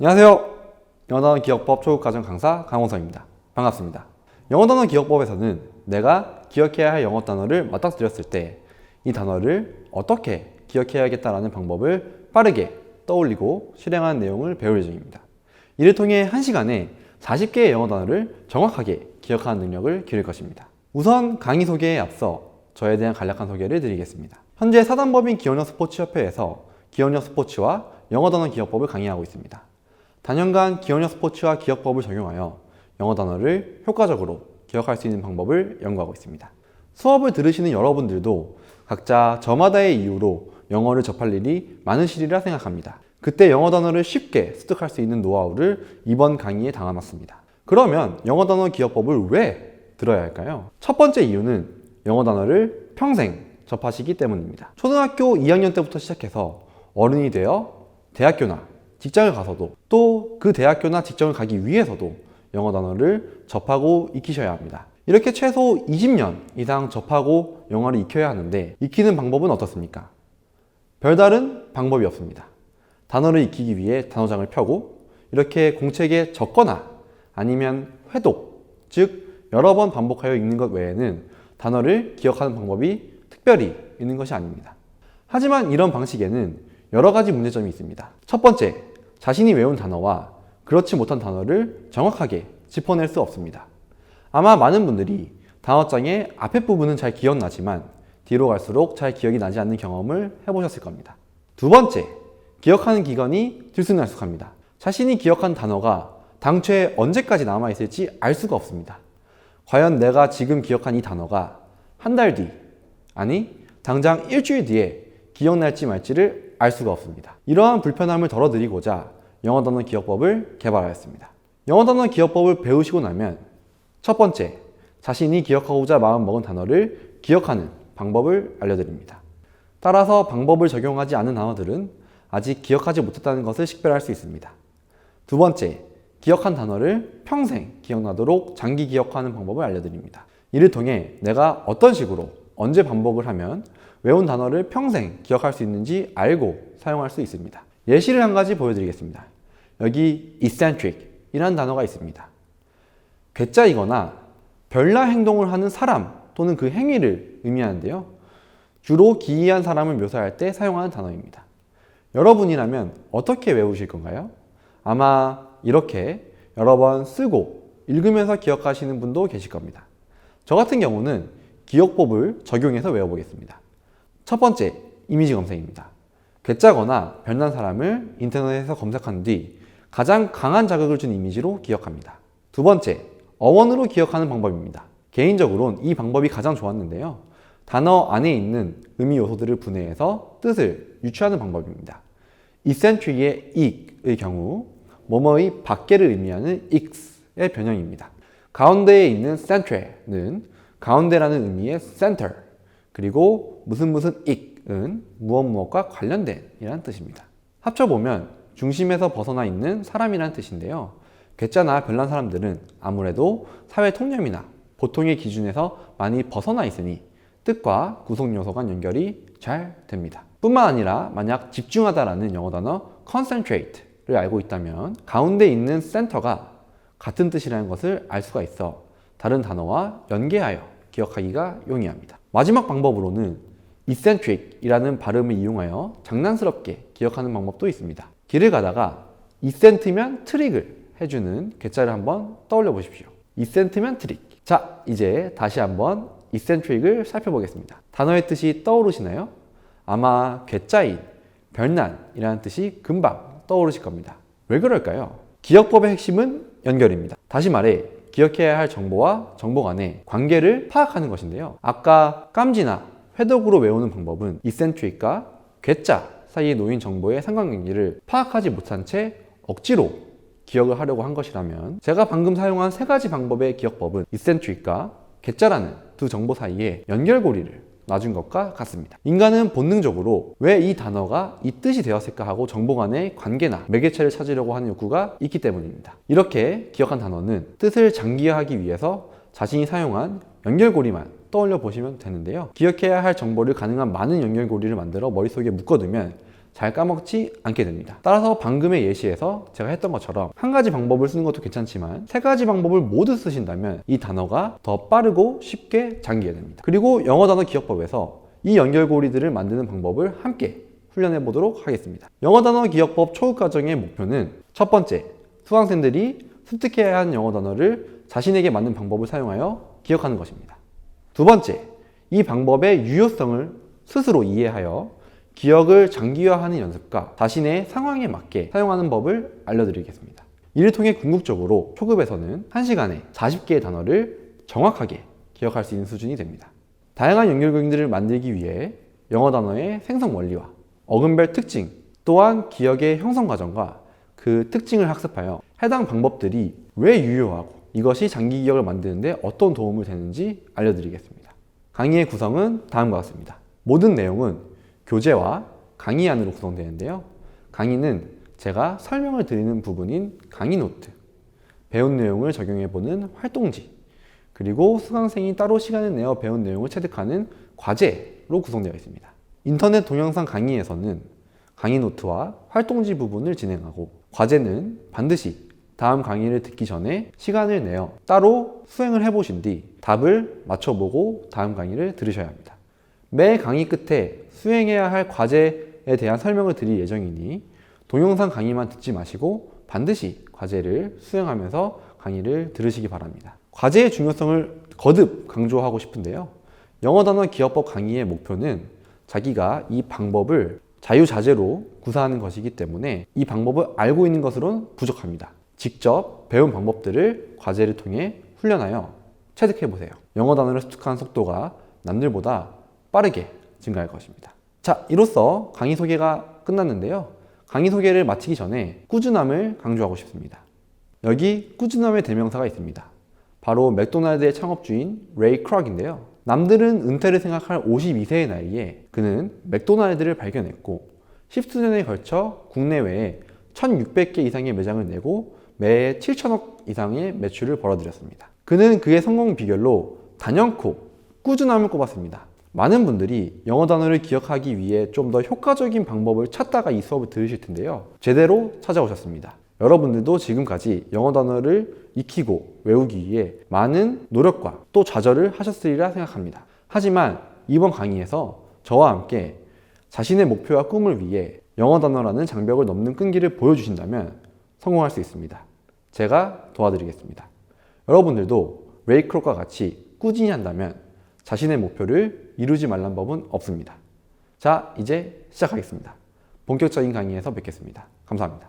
안녕하세요. 영어 단어 기억법 초급 과정 강사 강호성입니다. 반갑습니다. 영어 단어 기억법에서는 내가 기억해야 할 영어 단어를 맞닥뜨렸을 때 이 단어를 어떻게 기억해야겠다라는 방법을 빠르게 떠올리고 실행하는 내용을 배울 예정입니다. 이를 통해 1시간에 40개의 영어 단어를 정확하게 기억하는 능력을 기를 것입니다. 우선 강의 소개에 앞서 저에 대한 간략한 소개를 드리겠습니다. 현재 사단법인 기억력 스포츠협회에서 기억력 스포츠와 영어 단어 기억법을 강의하고 있습니다. 단연간 기억력 스포츠와 기억법을 적용하여 영어 단어를 효과적으로 기억할 수 있는 방법을 연구하고 있습니다. 수업을 들으시는 여러분들도 각자 저마다의 이유로 영어를 접할 일이 많으시리라 생각합니다. 그때 영어 단어를 쉽게 습득할 수 있는 노하우를 이번 강의에 담아놨습니다. 그러면 영어 단어 기억법을 왜 들어야 할까요? 첫 번째 이유는 영어 단어를 평생 접하시기 때문입니다. 초등학교 2학년 때부터 시작해서 어른이 되어 대학교나 직장을 가서도 또 그 대학교나 직장을 가기 위해서도 영어 단어를 접하고 익히셔야 합니다. 이렇게 최소 20년 이상 접하고 영어를 익혀야 하는데 익히는 방법은 어떻습니까? 별다른 방법이 없습니다. 단어를 익히기 위해 단어장을 펴고 이렇게 공책에 적거나 아니면 회독, 즉 여러 번 반복하여 읽는 것 외에는 단어를 기억하는 방법이 특별히 있는 것이 아닙니다. 하지만 이런 방식에는 여러 가지 문제점이 있습니다. 첫 번째, 자신이 외운 단어와 그렇지 못한 단어를 정확하게 짚어낼 수 없습니다. 아마 많은 분들이 단어장의 앞에 부분은 잘 기억나지만 뒤로 갈수록 잘 기억이 나지 않는 경험을 해보셨을 겁니다. 두 번째, 기억하는 기간이 들쑥날쑥합니다. 자신이 기억한 단어가 당초에 언제까지 남아있을지 알 수가 없습니다. 과연 내가 지금 기억한 이 단어가 한 달 뒤, 아니, 당장 일주일 뒤에 기억날지 말지를 알 수가 없습니다. 이러한 불편함을 덜어드리고자 영어 단어 기억법을 개발하였습니다. 영어 단어 기억법을 배우시고 나면 첫 번째, 자신이 기억하고자 마음 먹은 단어를 기억하는 방법을 알려드립니다. 따라서 방법을 적용하지 않은 단어들은 아직 기억하지 못했다는 것을 식별할 수 있습니다. 두 번째, 기억한 단어를 평생 기억나도록 장기 기억하는 방법을 알려드립니다. 이를 통해 내가 어떤 식으로 언제 반복을 하면 외운 단어를 평생 기억할 수 있는지 알고 사용할 수 있습니다. 예시를 한 가지 보여드리겠습니다. 여기 eccentric 이라는 단어가 있습니다. 괴짜이거나 별난 행동을 하는 사람 또는 그 행위를 의미하는데요. 주로 기이한 사람을 묘사할 때 사용하는 단어입니다. 여러분이라면 어떻게 외우실 건가요? 아마 이렇게 여러 번 쓰고 읽으면서 기억하시는 분도 계실 겁니다. 저 같은 경우는 기억법을 적용해서 외워보겠습니다. 첫 번째, 이미지 검색입니다. 괴짜거나 별난 사람을 인터넷에서 검색한 뒤 가장 강한 자극을 준 이미지로 기억합니다. 두 번째, 어원으로 기억하는 방법입니다. 개인적으로는 이 방법이 가장 좋았는데요. 단어 안에 있는 의미 요소들을 분해해서 뜻을 유추하는 방법입니다. eccentric의 ik의 경우 뭐뭐의 밖에를 의미하는 x의 변형입니다. 가운데에 있는 centre는 가운데라는 의미의 center 그리고 무슨 무슨 ik은 무엇 무엇과 관련된 이라는 뜻입니다. 합쳐보면 중심에서 벗어나 있는 사람이라는 뜻인데요. 괴짜나 별난 사람들은 아무래도 사회 통념이나 보통의 기준에서 많이 벗어나 있으니 뜻과 구성 요소 간 연결이 잘 됩니다. 뿐만 아니라 만약 집중하다라는 영어 단어 concentrate를 알고 있다면 가운데 있는 center가 같은 뜻이라는 것을 알 수가 있어 다른 단어와 연계하여 기억하기가 용이합니다. 마지막 방법으로는 eccentric이라는 발음을 이용하여 장난스럽게 기억하는 방법도 있습니다. 길을 가다가 2센트면 트릭을 해주는 괴짜를 한번 떠올려 보십시오. 2센트면 트릭. 자, 이제 다시 한번 eccentric을 살펴보겠습니다. 단어의 뜻이 떠오르시나요? 아마 괴짜인, 별난이라는 뜻이 금방 떠오르실 겁니다. 왜 그럴까요? 기억법의 핵심은 연결입니다. 다시 말해, 기억해야 할 정보와 정보 간의 관계를 파악하는 것인데요. 아까 깜지나 회독으로 외우는 방법은 eccentric과 괴짜 사이에 놓인 정보의 상관관계를 파악하지 못한 채 억지로 기억을 하려고 한 것이라면 제가 방금 사용한 세 가지 방법의 기억법은 eccentric과 괴짜라는 두 정보 사이에 연결고리를 놔준 것과 같습니다. 인간은 본능적으로 왜 이 단어가 이 뜻이 되었을까 하고 정보 간의 관계나 매개체를 찾으려고 하는 욕구가 있기 때문입니다. 이렇게 기억한 단어는 뜻을 장기화하기 위해서 자신이 사용한 연결고리만 떠올려 보시면 되는데요. 기억해야 할 정보를 가능한 많은 연결고리를 만들어 머릿속에 묶어두면 잘 까먹지 않게 됩니다. 따라서 방금의 예시에서 제가 했던 것처럼 한 가지 방법을 쓰는 것도 괜찮지만 세 가지 방법을 모두 쓰신다면 이 단어가 더 빠르고 쉽게 잠기게 됩니다. 그리고 영어 단어 기억법에서 이 연결고리들을 만드는 방법을 함께 훈련해 보도록 하겠습니다. 영어 단어 기억법 초급 과정의 목표는 첫 번째, 수강생들이 습득해야 하는 영어 단어를 자신에게 맞는 방법을 사용하여 기억하는 것입니다. 두 번째, 이 방법의 유효성을 스스로 이해하여 기억을 장기화하는 연습과 자신의 상황에 맞게 사용하는 법을 알려드리겠습니다. 이를 통해 궁극적으로 초급에서는 1시간에 40개의 단어를 정확하게 기억할 수 있는 수준이 됩니다. 다양한 연결고리들을 만들기 위해 영어 단어의 생성 원리와 어근별 특징, 또한 기억의 형성 과정과 그 특징을 학습하여 해당 방법들이 왜 유효하고 이것이 장기 기억을 만드는데 어떤 도움을 되는지 알려드리겠습니다. 강의의 구성은 다음과 같습니다. 모든 내용은 교재와 강의안으로 구성되는데요. 강의는 제가 설명을 드리는 부분인 강의 노트, 배운 내용을 적용해보는 활동지, 그리고 수강생이 따로 시간을 내어 배운 내용을 체득하는 과제로 구성되어 있습니다. 인터넷 동영상 강의에서는 강의 노트와 활동지 부분을 진행하고 과제는 반드시 다음 강의를 듣기 전에 시간을 내어 따로 수행을 해보신 뒤 답을 맞춰보고 다음 강의를 들으셔야 합니다. 매 강의 끝에 수행해야 할 과제에 대한 설명을 드릴 예정이니 동영상 강의만 듣지 마시고 반드시 과제를 수행하면서 강의를 들으시기 바랍니다. 과제의 중요성을 거듭 강조하고 싶은데요. 영어 단어 기억법 강의의 목표는 자기가 이 방법을 자유자재로 구사하는 것이기 때문에 이 방법을 알고 있는 것으로는 부족합니다. 직접 배운 방법들을 과제를 통해 훈련하여 체득해 보세요. 영어 단어를 습득하는 속도가 남들보다 빠르게 증가할 것입니다. 자, 이로써 강의 소개가 끝났는데요. 강의 소개를 마치기 전에 꾸준함을 강조하고 싶습니다. 여기 꾸준함의 대명사가 있습니다. 바로 맥도날드의 창업주인 레이 크락인데요. 남들은 은퇴를 생각할 52세의 나이에 그는 맥도날드를 발견했고 10수년에 걸쳐 국내외에 1600개 이상의 매장을 내고 매해 7천억 이상의 매출을 벌어들였습니다. 그는 그의 성공 비결로 단연코 꾸준함을 꼽았습니다. 많은 분들이 영어 단어를 기억하기 위해 좀 더 효과적인 방법을 찾다가 이 수업을 들으실 텐데요. 제대로 찾아오셨습니다. 여러분들도 지금까지 영어 단어를 익히고 외우기 위해 많은 노력과 또 좌절을 하셨으리라 생각합니다. 하지만 이번 강의에서 저와 함께 자신의 목표와 꿈을 위해 영어 단어라는 장벽을 넘는 끈기를 보여주신다면 성공할 수 있습니다. 제가 도와드리겠습니다. 여러분들도 레이크록과 같이 꾸준히 한다면 자신의 목표를 이루지 말란 법은 없습니다. 자, 이제 시작하겠습니다. 본격적인 강의에서 뵙겠습니다. 감사합니다.